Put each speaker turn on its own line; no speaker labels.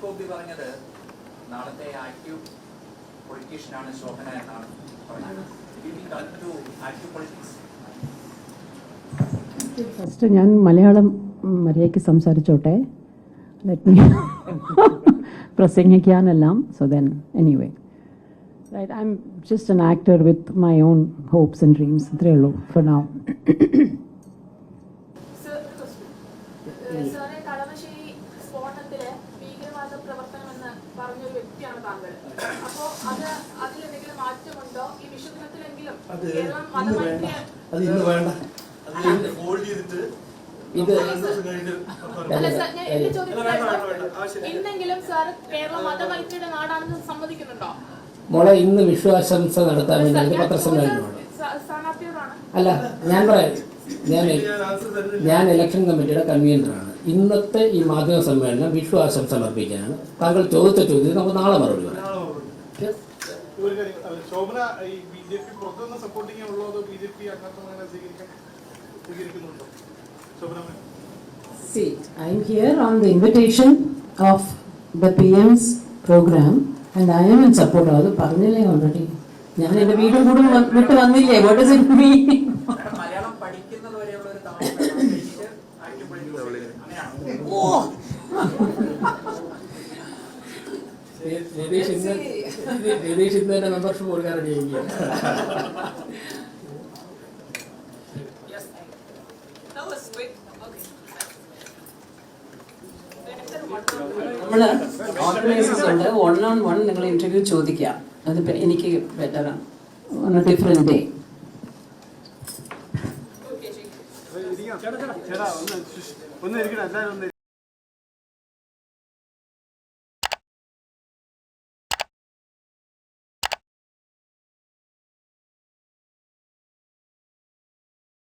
ഗോപി പറഞ്ഞത് നാളത്തെ ആക്റ്റീവ് പൊളിറ്റീഷ്യനാണ് ശോഭന എന്നാണ് പറഞ്ഞത് ആക്റ്റീവ് പൊളിറ്റിക്സ്
ഫസ്റ്റ് ഞാൻ മലയാളം മര്യാദയ്ക്ക് സംസാരിച്ചോട്ടെ let me പ്രസംഗിക്കാനെല്ലാം so then anyway right I am just an actor with my own hopes and dreams ഇത്രയേ ഉള്ളൂ ഫോർ നൗ
സർ, ഒരു question. ഏഹ് സാറേ കളമശ്ശേരി സ്ഫോടനത്തില് ഭീകരവാദ പ്രവർത്തനമെന്ന് അപ്പോ അത് അതിലെന്തെങ്കിലും മാറ്റമുണ്ടോ ഈ വിഷുദിനത്തിലെങ്കിലും
അത്
കേരളം
ഇന്ന് അത് ഇന്ന് വേണ്ട
അത് ഹോൾഡ് ചെയ്തിട്ട്
മോളെ ഇന്ന് വിശ്വാശംസ നടത്താൻ വേണ്ടി പത്രസമ്മേളനമാണ് അല്ല ഞാൻ പറയാം ഞാൻ
ഞാൻ
ഇലക്ഷൻ കമ്മിറ്റിയുടെ കൺവീനറാണ് ഇന്നത്തെ ഈ മാധ്യമ സമ്മേളനം വിഷു ആശംസ സമർപ്പിക്കാനാണ് താങ്കൾ ചോദിച്ച ചോദ്യത്തിന് നമുക്ക് നാളെ മറുപടി പറയാം
മറുപടി.
ഒരു കാര്യം അല്ല, ശോഭന ഈ ബി ജെ പി എംസ് സപ്പോർട്ടിങ് ഉള്ളോ ഐ എം ജെ സപ്പോർട്ട് അങ്ങനത്തെ അങ്ങനെ സ്വീകരിക്കാൻ സ്വീകരിക്കുന്നുണ്ടോ Shobhana ma'am?
See, I'm here on the invitation of the PM's program and I am in support. അത് പറഞ്ഞില്ലേ ഓൾറെഡി ഞാൻ എന്റെ വീടും കൂടെ വിട്ട് വന്നില്ലേ? വാട്ട് ഇസ് ഇറ്റ്
അങ്ങനെയാണ്
രതീഷ് ഇന്ന് രതീഷ് ഇന്ന് തന്നെ മെമ്പർഷിപ്പ് കൊടുക്കാൻ റെഡി
നമ്മൾ ഓർഗനൈസേഴ്സ് ഉണ്ട്. വൺ ഓൺ വൺ നിങ്ങൾ ഇന്റർവ്യൂ ചോദിക്കാം അത് എനിക്ക് ബെറ്ററാണ് ഓൺ എ ഡിഫറെന്റ് ഡേ
ഒന്ന് ഇരിക്കണം. എല്ലാവരും